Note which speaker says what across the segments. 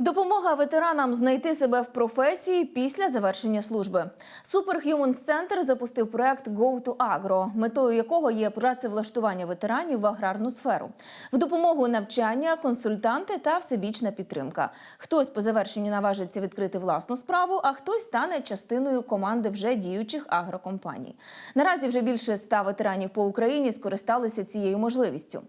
Speaker 1: Допомога ветеранам знайти себе в професії після завершення служби. Superhumans Center запустив проект Go to Agro, метою якого є працевлаштування ветеранів в аграрну сферу. В допомогу навчання, консультанти та всебічна підтримка. Хтось по завершенню наважиться відкрити власну справу, а хтось стане частиною команди вже діючих агрокомпаній. Наразі вже більше ста ветеранів по Україні скористалися цією можливістю.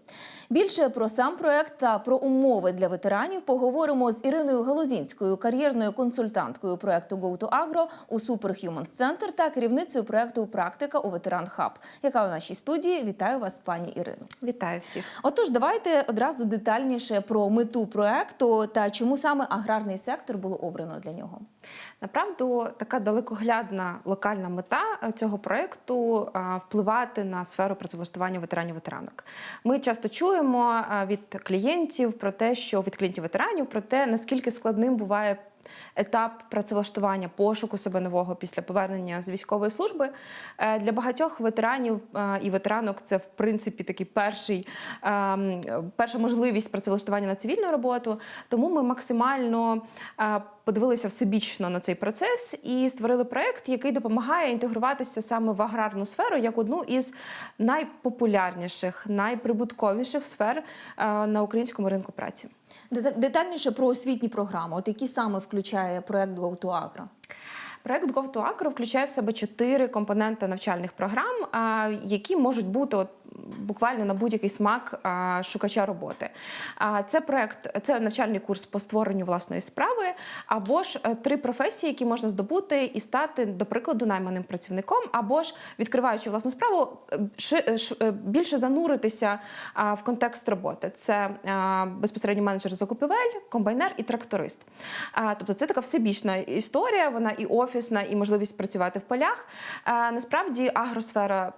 Speaker 1: Більше про сам проект та про умови для ветеранів поговоримо з Іриною Галузінською, кар'єрною консультанткою проекту Go to Agro у Superhumans Center та керівницею проекту Практика у Ветеран Хаб, яка у нашій студії. Вітаю вас, пані Ірино.
Speaker 2: Вітаю всіх.
Speaker 1: Отож, давайте одразу детальніше про мету проекту та чому саме аграрний сектор було обрано для нього.
Speaker 2: Направду, така далекоглядна локальна мета е, цього проєкту а, впливати на сферу працевлаштування ветеранів ветеранок. Ми часто чуємо від клієнтів про те, що від клієнтів ветеранів про те, наскільки складним буває. Етап працевлаштування пошуку себе нового після повернення з військової служби Е, для багатьох ветеранів е, і ветеранок це в принципі такий перший ем, перша можливість працевлаштування на цивільну роботу. Тому ми максимально е, подивилися всебічно на цей процес і створили проект, який допомагає інтегруватися саме в аграрну сферу як одну із найпопулярніших, найприбутковіших сфер на українському ринку праці.
Speaker 1: Дета- Детальніше про освітні програми, от які саме включає проект Go.
Speaker 2: Проект Go включає в себе чотири компоненти навчальних програм, які можуть бути от, буквально на будь-який смак шукача роботи. Це проект, це навчальний курс по створенню власної справи, або ж е, три професії, які можна здобути і стати, до прикладу, найманим працівником, або ж відкриваючи власну справу, е, е, більше зануритися в контекст роботи. Це безпосередньо менеджер закупівель, комбайнер і тракторист. Тобто це така всебічна історія, вона і офісна, і можливість працювати в полях. Насправді агросфера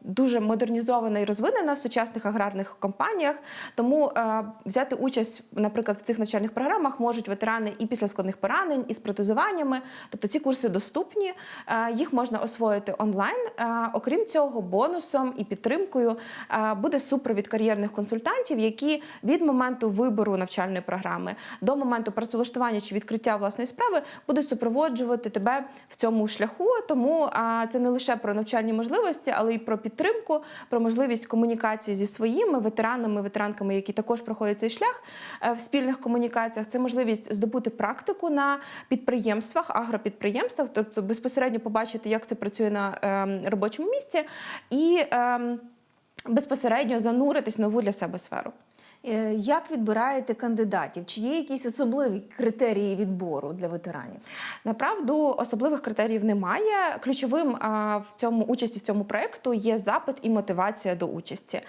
Speaker 2: дуже модернізована і розвинена в сучасних аграрних компаніях. Тому е, взяти участь, наприклад, в цих навчальних програмах можуть ветерани і після складних поранень, і з протезуваннями. Тобто ці курси доступні, е, їх можна освоїти онлайн. Е, Окрім цього, бонусом і підтримкою е, буде супровід кар'єрних консультантів, які від моменту вибору навчальної програми до моменту працевлаштування чи відкриття власної справи будуть супроводжувати тебе в цьому шляху. Тому а, це не лише про навчальні можливості, але й про підтримку, про можливість комунікації зі своїми ветеранами, ветеранками, які також проходять цей шлях е, в спільних комунікаціях. Це можливість здобути практику на підприємствах, агропідприємствах, тобто безпосередньо побачити, як це працює на ем, робочому місці, і ем, безпосередньо зануритись в нову для себе сферу.
Speaker 1: Е, Як відбираєте кандидатів? Чи є якісь особливі критерії відбору для ветеранів?
Speaker 2: Направду особливих критеріїв немає. Ключовим в цьому участі в цьому проєкту є запит і мотивація до участі.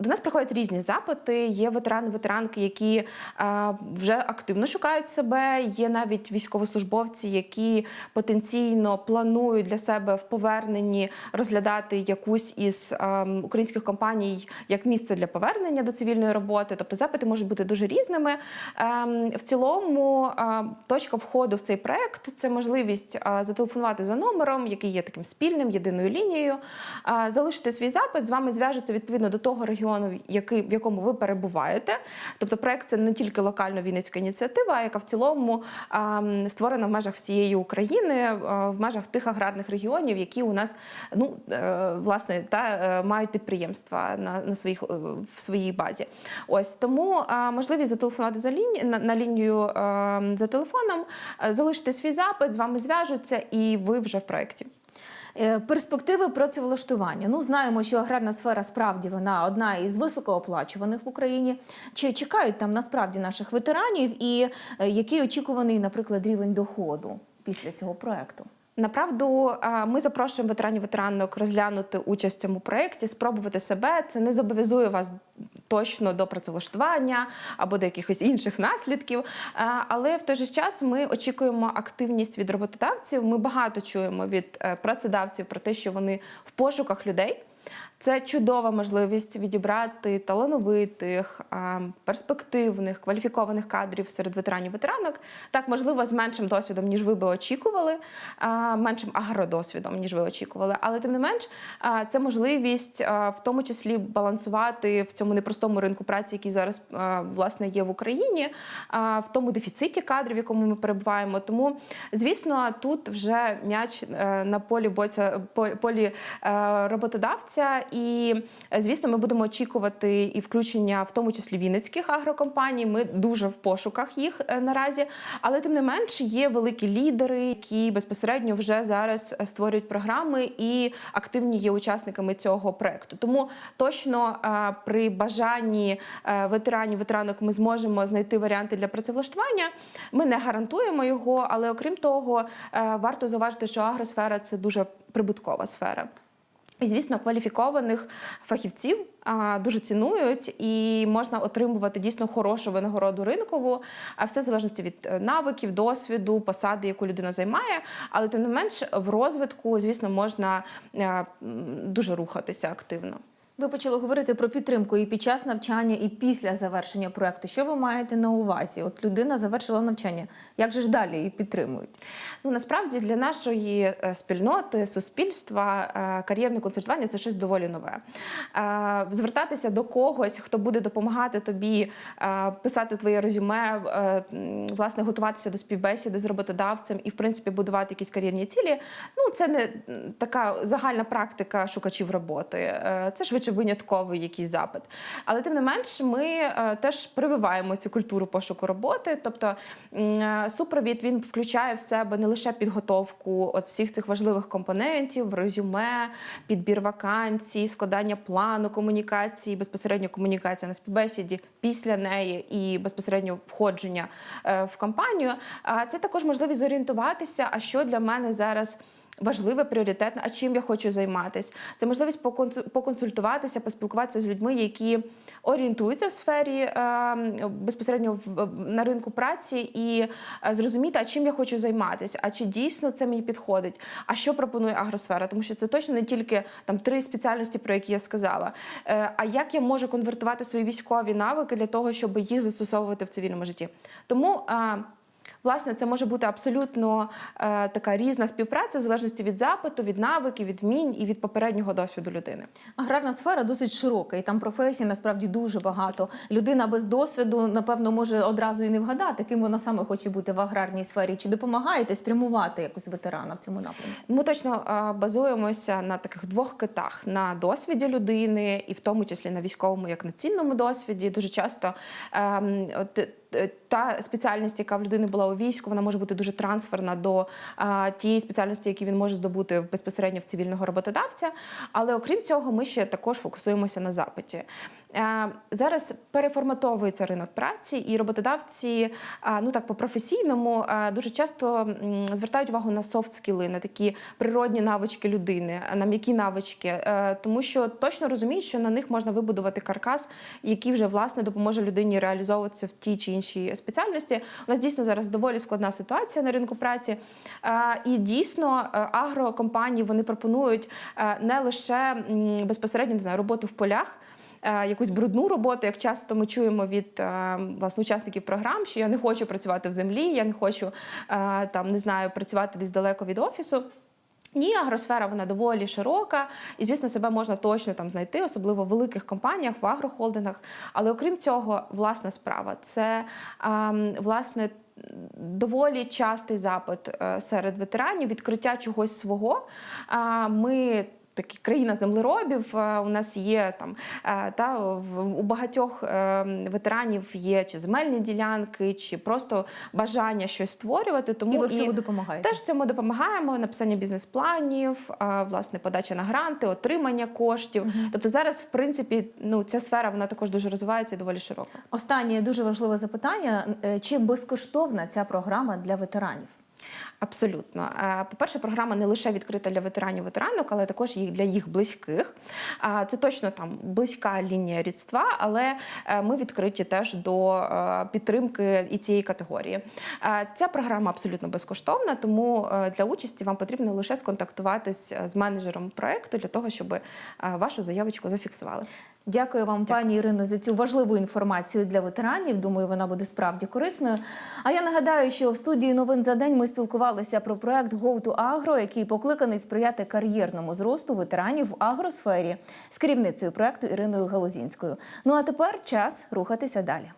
Speaker 2: До нас приходять різні запити. Є ветерани, ветеранки, які а, вже активно шукають себе. Є навіть військовослужбовці, які потенційно планують для себе в поверненні розглядати якусь із ем, українських компаній як місце для повернення до цивільної роботи. Тобто запити можуть бути дуже різними. Ем, в цілому а, точка входу в цей проект це можливість а, зателефонувати за номером, який є таким спільним, єдиною лінією, а, залишити свій запит. З вами зв'яжуться відповідно до того регіону, який, в якому ви перебуваєте. Тобто, проект це не тільки локально вінницька ініціатива, яка в цілому створена в межах всієї України, а, в межах тих аграрних регіонів, які у нас ну е, власне та е, мають підприємства на, на своїх е, в своїй базі. Ось тому можливість зателефонувати за ліні, на, на лінію е, за телефоном, е, залишити свій запит, з вами зв'яжуться, і ви вже в проєкті.
Speaker 1: Е, Перспективи працевлаштування. Ну знаємо, що аграрна сфера справді вона одна із високооплачуваних в Україні. Чи чекають там насправді наших ветеранів, і е, який очікуваний, наприклад, рівень доходу після цього проекту?
Speaker 2: Направду, е, ми запрошуємо ветеранів ветеранок розглянути участь в цьому проєкті, спробувати себе. Це не зобов'язує вас точно до працевлаштування або до якихось інших наслідків. Е, Але в той же час ми очікуємо активність від роботодавців. Ми багато чуємо від е, працедавців про те, що вони в пошуках людей. Це чудова можливість відібрати талановитих, перспективних, кваліфікованих кадрів серед ветеранів ветеранок. Так, можливо, з меншим досвідом, ніж ви би очікували, меншим агродосвідом, ніж ви очікували. Але тим не менш, це можливість в тому числі балансувати в цьому непростому ринку праці, який зараз власне є в Україні, в тому дефіциті кадрів, в якому ми перебуваємо. Тому, звісно, тут вже м'яч е, на полі боця полі е, роботодавця, і е, звісно, ми будемо очікувати і включення, в тому числі вінницьких агрокомпаній. Ми дуже в пошуках їх е, наразі. Але тим не менш є великі лідери, які безпосередньо вже зараз е, створюють програми і активні є учасниками цього проекту. Тому точно при бажанні ветеранів ветеранок ми зможемо знайти варіанти для працевлаштування. Ми не гарантуємо його, але окрім того, варто зауважити, що агросфера це дуже прибуткова сфера. І, звісно, кваліфікованих фахівців а, дуже цінують і можна отримувати дійсно хорошу винагороду ринкову, а все в залежності від е, навиків, досвіду, посади, яку людина займає. Але тим не менш, в розвитку, звісно, можна а, дуже рухатися активно.
Speaker 1: Ви почали говорити про підтримку і під час навчання, і після завершення проекту. Що ви маєте на увазі? От людина завершила навчання. Як же ж далі її підтримують?
Speaker 2: Ну насправді для нашої е, спільноти, суспільства, е, кар'єрне консультування це щось доволі нове. Е, Звертатися до когось, хто буде допомагати тобі писати твоє резюме, власне, готуватися до співбесіди з роботодавцем і, в принципі, будувати якісь кар'єрні цілі. Ну, це не така загальна практика шукачів роботи. Це швидше винятковий якийсь запит. Але тим не менш, ми е, теж прививаємо цю культуру пошуку роботи. Тобто е, супровід він включає в себе не лише підготовку от всіх цих важливих компонентів, резюме, підбір вакансій, складання плану комунікації, безпосередньо комунікація на співбесіді після неї і безпосередньо входження е, в компанію. А це також можливість зорієнтуватися, а що для мене зараз. Важливе, пріоритетне, а чим я хочу займатися. Це можливість поконсультуватися, поспілкуватися з людьми, які орієнтуються в сфері е, безпосередньо на ринку праці, і е, зрозуміти, а чим я хочу займатися, а чи дійсно це мені підходить, а що пропонує агросфера, тому що це точно не тільки там три спеціальності, про які я сказала. Е, а як я можу конвертувати свої військові навики для того, щоб їх застосовувати в цивільному житті? Тому. Власне, це може бути абсолютно е, така різна співпраця в залежності від запиту, від навиків, від вмінь і від попереднього досвіду людини.
Speaker 1: Аграрна сфера досить широка, і там професій насправді дуже багато. Людина без досвіду, напевно, може одразу і не вгадати, ким вона саме хоче бути в аграрній сфері. Чи допомагаєте спрямувати якось ветерана в цьому напрямку?
Speaker 2: Ми точно е, базуємося на таких двох китах: на досвіді людини, і в тому числі на військовому як на цінному досвіді. Дуже часто ем, от, е, та спеціальність, яка в людини була у війську, вона може бути дуже трансферна до тієї спеціальності, які він може здобути безпосередньо в цивільного роботодавця. Але окрім цього, ми ще також фокусуємося на запиті. Е, Зараз переформатовується ринок праці, і роботодавці, е, ну так по професійному, е, дуже часто звертають увагу на софт-скіли, на такі природні навички людини, на м'які навички, тому що точно розуміють, що на них можна вибудувати каркас, який вже власне допоможе людині реалізовуватися в тій чи іншій спеціальності. У нас дійсно зараз доволі складна ситуація на ринку праці, і дійсно агрокомпанії вони пропонують не лише безпосередньо не знаю, роботу в полях якусь брудну роботу, як часто ми чуємо від е, власне учасників програм, що я не хочу працювати в землі, я не хочу е, там не знаю працювати десь далеко від офісу. Ні, агросфера вона доволі широка, і звісно, себе можна точно там знайти, особливо в великих компаніях, в агрохолдингах. Але окрім цього, власна справа це ем, власне. Доволі частий запит е, серед ветеранів відкриття чогось свого. Ми такі країна землеробів. е, У нас є там е, та у багатьох е, ветеранів є чи земельні ділянки, чи просто бажання щось створювати. Тому
Speaker 1: І ви в цьому допомагаєте?
Speaker 2: Теж в цьому допомагаємо написання бізнес-планів, власне, подача на гранти, отримання коштів. Тобто зараз, в принципі, ну ця сфера вона також дуже розвивається і доволі широка.
Speaker 1: Останнє дуже важливе запитання: чи безкоштовна ця програма для ветеранів?
Speaker 2: Абсолютно. Е, По-перше, програма не лише відкрита для ветеранів ветеранок, але також і для їх близьких. Це точно там близька лінія рідства, але е, ми відкриті теж до е, підтримки і цієї категорії. Ця програма абсолютно безкоштовна, тому для участі вам потрібно лише сконтактуватись з менеджером проекту для того, щоб вашу заявочку зафіксували.
Speaker 1: Дякую вам, пані Ірино, за цю важливу інформацію для ветеранів. Думаю, вона буде справді корисною. А я нагадаю, що в студії новин за день ми спілкувалися про проект «Go to Agro», який покликаний сприяти кар'єрному зросту ветеранів в агросфері з керівницею проекту Іриною Галузінською. Ну а тепер час рухатися далі.